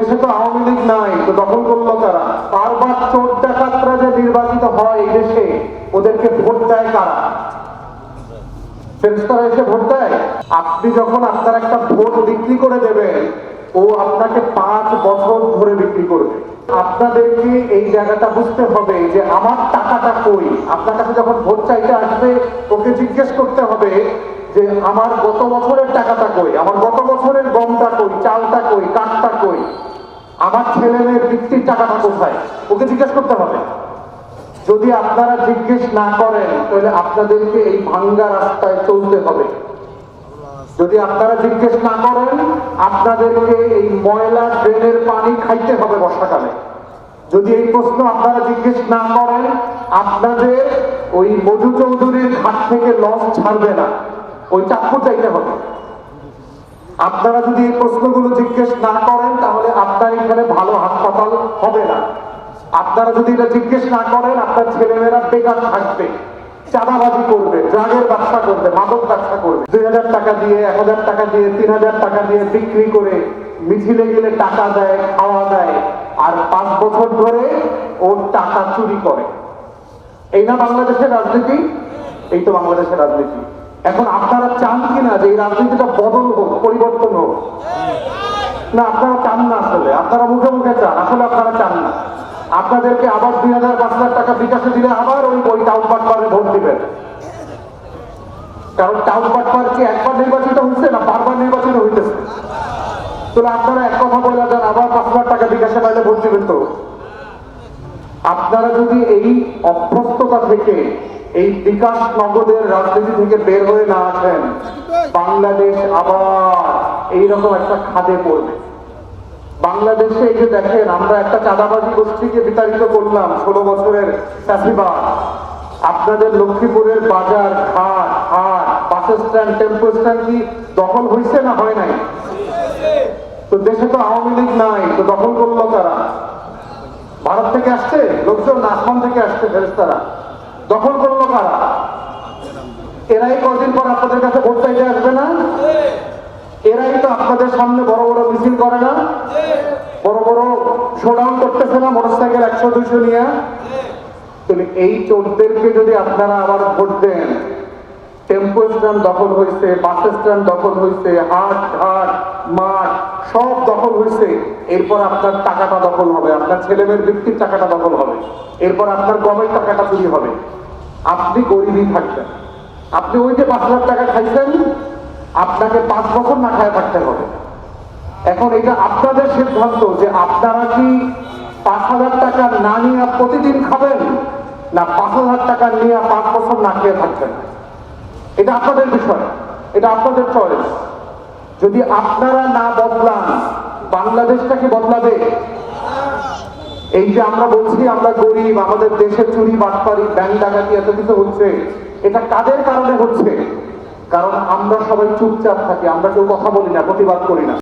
আওয়ামী লীগ নাই দখল করল তারা বারবার চোর ডাকাতরা যে নির্বাচিত হয় দেশে, ওদেরকে ভোট দেয় কারা? ফেরেশতারা এসে ভোট দেয়? আপনি যখন আপনার একটা ভোট বিক্রি করে দেবেন, ও আপনাকে পাঁচ বছর ধরে বিক্রি করবে। আপনাদেরকে এই জায়গাটা বুঝতে হবে যে আমার টাকাটা কই? আপনার কাছে যখন ভোট চাইতে আসবে, ওকে জিজ্ঞেস করতে হবে যে, আমার গত বছরের টাকাটা কই? আমার গত বছরের গমটা কই? চালটা কই? কাঠটা কই আমার ছেলে মেয়ের বৃত্তির টাকাটা কোথায়? ওকে জিজ্ঞেস করতে হবে। যদি আপনারা জিজ্ঞেস না করেন, তাহলে আপনাদেরকে এই ভাঙ্গা রাস্তায় চলতে হবে। যদি আপনারা জিজ্ঞেস না করেন, আপনাদেরকে এই ময়লা ড্রেনের পানি খাইতে হবে বর্ষাকালে। যদি এই প্রশ্ন আপনারা জিজ্ঞেস না করেন, আপনাদের ওই মধু চৌধুরীর ঘাট থেকে লস ছাড়বে না। ওই চাকু চাইতে হবে। আপনারা যদি এই প্রশ্নগুলো না করেন, তাহলে আপনার এখানে ভালো হাসপাতাল হবে না। আপনারা যদি এটা জিজ্ঞেস না করেন, আপনার ছেলেমেয়েরা বেকার থাকবে, চাঁদাবাজি করবে, ড্রাগের ব্যবসা করবে, মাদক ব্যবসা করবে। দুই হাজার টাকা দিয়ে, এক হাজার টাকা দিয়ে, তিন হাজার টাকা দিয়ে বিক্রি করে মিছিলে গেলে টাকা দেয়, খাওয়া দেয়, আর পাঁচ বছর ধরে ওর টাকা চুরি করে। এই না বাংলাদেশের রাজনীতি? এই তো বাংলাদেশের রাজনীতি। এখন আপনারা চান কিনা যে এই রাজনীতিটা বদল হোক, পরিবর্তন হোক? না, আপনারা চান না আসলে। আপনারা মুখে মুখে চান, আসলে আপনারা চান না। আপনাদেরকে আবার দুই হাজার পাঁচ হাজার টাকা বিকাশে দিলে আবার ওই ওই টাউন পাটপারে ভোট দিবেন। কারণ টাউন পাটপার কি একবার নির্বাচিত হচ্ছে না বারবার নির্বাচিত হইতেছে? তাহলে আপনারা এক কথা বলে যান আবার পাঁচ হাজার টাকা বিকাশে পাইলে ভোট দিবেন তো? আপনারা যদি এই অভ্যস্ততা থেকে, এই বিকাশ নগদের রাজনীতি থেকে বের হয়ে না আসেন, বাংলাদেশ আবার এইরকম একটা খাদে পড়বে। বাংলাদেশে এই যে দেখেন, আমরা একটা চাঁদাবাজি গোষ্ঠীকে বিতাড়িত করলাম ষোলো বছরের চাষিবাদ আপনাদের লক্ষ্মীপুরের বাজার, ঘাট, হাট, বাস স্ট্যান্ড টেম্পো স্ট্যান্ড কি দখল হয়েছে না হয় নাই? তো দেশে তো আওয়ামী লীগ নাই, তো দখল করল তারা ভারত থেকে আসছে? লোকজন আসমান থেকে আসছে ফেরেস্তারা দখল করল কারা? এরাই কদিন পর আপনাদের কাছে ভোট চাইতে আসবে না এরাই তো আপনাদের সামনে বড় বড় মিছিল করে না? বড় বড় শোডাউন করতেছে না মোটরসাইকেল একশো দুইশো নিয়ে? তাহলে এই চোরদেরকে যদি আপনারা আবার ভোট দেন, টেম্পো স্ট্যান্ড দখল হয়েছে, বাস স্ট্যান্ড দখল হয়েছে, হাট, ঘাট, মাঠ, সব দখল হয়েছে। এরপর আপনার টাকাটা দখল হবে, আপনার ছেলেমেয়ের বৃত্তির টাকাটা দখল হবে। এরপর আপনার গমের টাকাটা চুরি হবে। আপনি গরিবই থাকবেন। আপনি ওই যে পাঁচ হাজার টাকা খাইছেন আপনাকে পাঁচ বছর না খায় থাকতে হবে। এখন এটা আপনাদের সিদ্ধান্ত যে আপনারা কি পাঁচ হাজার টাকা না নিয়ে প্রতিদিন খাবেন, না পাঁচ হাজার টাকা নিয়ে পাঁচ বছর না খেয়ে থাকবেন? এটা আপনাদের বিষয়, এটা আপনাদের চয়েস যদি আপনারা না বদলান বাংলাদেশটা কি বদলাবে। এই যে আমরা বলছি, আমরা গরিব, আমাদের দেশে চুরি, বাটপারি, ব্যাংক ডাকাতি এত কিছু হচ্ছে, এটা কাদের কারণে হচ্ছে? কারণ আমরা সবাই চুপচাপ থাকি আমরা কেউ কথা বলি না প্রতিবাদ করি না।